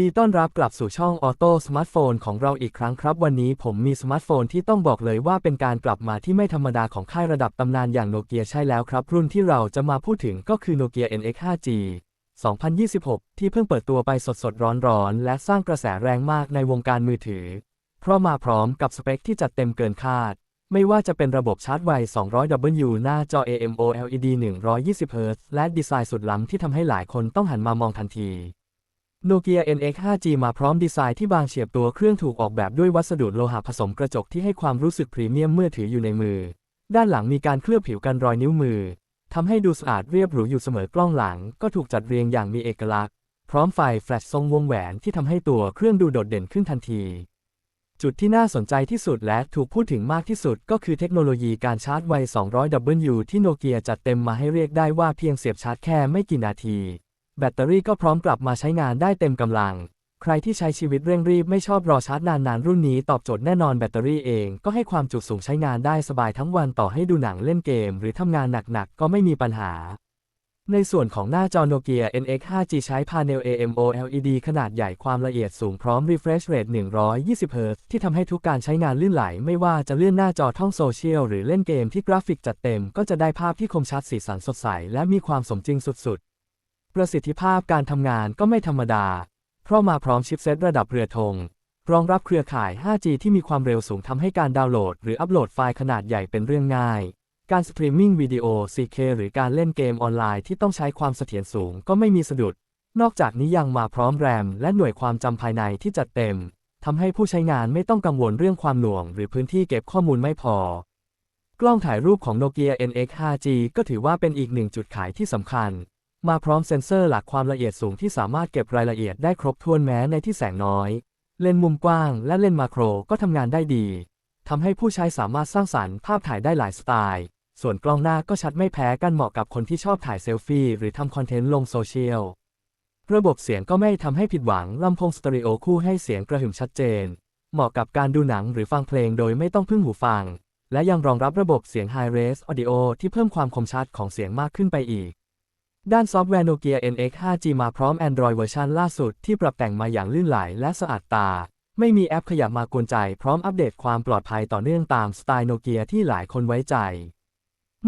ดีต้อนรับกลับสู่ช่องออโต้สมาร์ทโฟนของเราอีกครั้งครับ วันนี้ผมมีสมาร์ทโฟนที่ต้องบอกเลยว่าเป็นการกลับมาที่ไม่ธรรมดาของค่ายระดับตำนานอย่างโนเกียใช่แล้วครับ รุ่นที่เราจะมาพูดถึงก็คือโนเกีย NX 5G 2026 ที่เพิ่งเปิดตัวไปสดๆ ร้อนๆ และสร้างกระแสแรงมากในวงการมือถือ เพราะมาพร้อมกับสเปคที่จัดเต็มเกินคาด ไม่ว่าจะเป็นระบบชาร์จไว 200W หน้าจอ AMOLED 120Hz และดีไซน์สุดล้ำที่ทำให้หลายคนต้องหันมามองทันที โนเกีย NX 5G มาพร้อมดีไซน์ที่บางเฉียบตัวเครื่องถูกออกแบบด้วยวัสดุโลหะผสมกระจกที่ให้ความรู้สึกพรีเมียมเมื่อถืออยู่ในมือ ด้านหลังมีการเคลือบผิวกันรอยนิ้วมือ ทำให้ดูสะอาดเรียบหรูอยู่เสมอกล้องหลัง ก็ถูกจัดเรียงอย่างมีเอกลักษณ์ พร้อมไฟแฟลชทรงวงแหวนที่ทำให้ตัวเครื่องดูโดดเด่นขึ้นทันที จุดที่น่าสนใจที่สุดและถูกพูดถึงมากที่สุดก็คือเทคโนโลยีการชาร์จไว 200W ที่โนเกียจัดเต็มมาให้เรียกได้ว่าเพียงเสียบชาร์จแค่ไม่กี่นาที แบตเตอรี่ก็พร้อมกลับมาใช้งานได้เต็มกำลัง ใครที่ใช้ชีวิตเร่งรีบไม่ชอบรอชาร์จนานๆ รุ่นนี้ตอบโจทย์แน่นอนแบตเตอรี่เองก็ให้ความจุสูงใช้งานได้สบายทั้งวันต่อให้ดูหนังเล่นเกม หรือทำงานหนักๆ ก็ไม่มีปัญหา ในส่วนของหน้าจอโนเกีย NX 5G ใช้พาเนล AMOLED ขนาดใหญ่ความละเอียดสูงพร้อม refresh rate 120Hz ที่ทำให้ทุกการใช้งานลื่นไหล ไม่ว่าจะเลื่อนหน้าจอท่องโซเชียลหรือเล่นเกมที่กราฟิกจัดเต็ม ก็จะได้ภาพที่คมชัดสีสันสดใสและมีความสมจริงสุดๆ ประสิทธิภาพการทำงานก็ไม่ธรรมดา เพราะมาพร้อมชิปเซตระดับเรือธงรองรับเครือข่าย 5G ที่มีความเร็วสูงทำให้การดาวน์โหลด หรืออัปโหลดไฟล์ขนาดใหญ่เป็นเรื่องง่าย การสตรีมมิ่งวิดีโอ 4K หรือการเล่นเกมออนไลน์ที่ต้องใช้ความเสถียรสูงก็ไม่มีสะดุด นอกจากนี้ยังมาพร้อมแรม และหน่วยความจำภายในที่จัดเต็มทำให้ผู้ใช้งานไม่ต้องกังวลเรื่องความหน่วง หรือพื้นที่เก็บข้อมูลไม่พอ กล้องถ่ายรูปของ Nokia NX 5G ก็ถือว่าเป็นอีกหนึ่งจุดขายที่สำคัญ มาพร้อมเซ็นเซอร์หลักความละเอียดสูงที่สามารถเก็บรายละเอียดได้ครบถ้วนแม้ในที่แสงน้อย เลนส์มุมกว้างและเลนส์มาโครก็ทำงานได้ดีทำให้ผู้ใช้สามารถสร้างสรรค์ภาพถ่ายได้หลายสไตล์ ส่วนกล้องหน้าก็ชัดไม่แพ้กันเหมาะกับคนที่ชอบถ่ายเซลฟี่หรือทำคอนเทนต์ลงโซเชียล ระบบเสียงก็ไม่ทำให้ผิดหวังลำโพงสตอริโอคู่ให้เสียงกระหึ่มชัดเจน เหมาะกับการดูหนังหรือฟังเพลงโดยไม่ต้องพึ่งหูฟัง และยังรองรับระบบเสียง High Res Audio ที่เพิ่มความคมชัดของเสียงมากขึ้นไปอีก ด้านซอฟต์แวร์โนเกีย NX 5G มาพร้อม Android เวอร์ชันล่าสุดที่ปรับแต่งมาอย่างลื่นไหลและสะอาดตา ไม่มีแอปขยับมากวนใจ พร้อมอัปเดตความปลอดภัยต่อเนื่องตามสไตล์โนเกียที่หลายคนไว้ใจ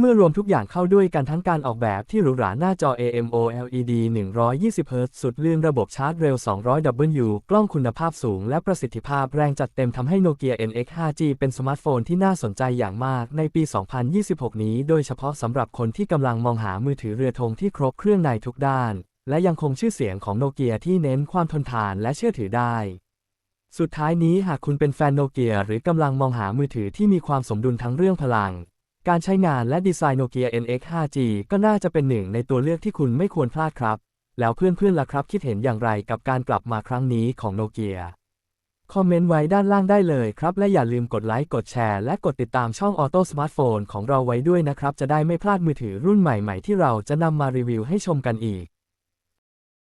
เมื่อรวมทุกอย่างเข้าด้วยกันทั้งการออกแบบที่หรูหราหน้าจอ AMOLED 120Hz สุดลื่นระบบชาร์จเร็ว 200W กล้องคุณภาพสูงและประสิทธิภาพแรงจัดเต็มทำให้ Nokia NX 5G เป็นสมาร์ทโฟนที่น่าสนใจอย่างมากในปี 2026 นี้ โดยเฉพาะสำหรับคนที่กำลังมองหามือถือเรือธงที่ครบเครื่องในทุกด้าน และยังคงชื่อเสียงของโนเกียที่เน้นความทนทานและเชื่อถือได้สุดท้ายนี้หากคุณเป็นแฟนโนเกียหรือกำลังมองหามือถือที่มีความสมดุลทั้งเรื่องพลัง การใช้งานและดีไซน์โนเกีย NX 5G ก็น่าจะเป็นหนึ่งในตัวเลือกที่คุณไม่ควรพลาดครับ แล้วเพื่อนๆล่ะครับคิดเห็นอย่างไรกับการกลับมาครั้งนี้ของโนเกียคอมเมนต์ไว้ด้านล่างได้เลยครับ และอย่าลืมกดไลค์ กดแชร์ และกดติดตามช่องออโต้สมาร์ทโฟนของเราไว้ด้วยนะครับ จะได้ไม่พลาดมือถือรุ่นใหม่ๆ ที่เราจะนำมารีวิวให้ชมกันอีก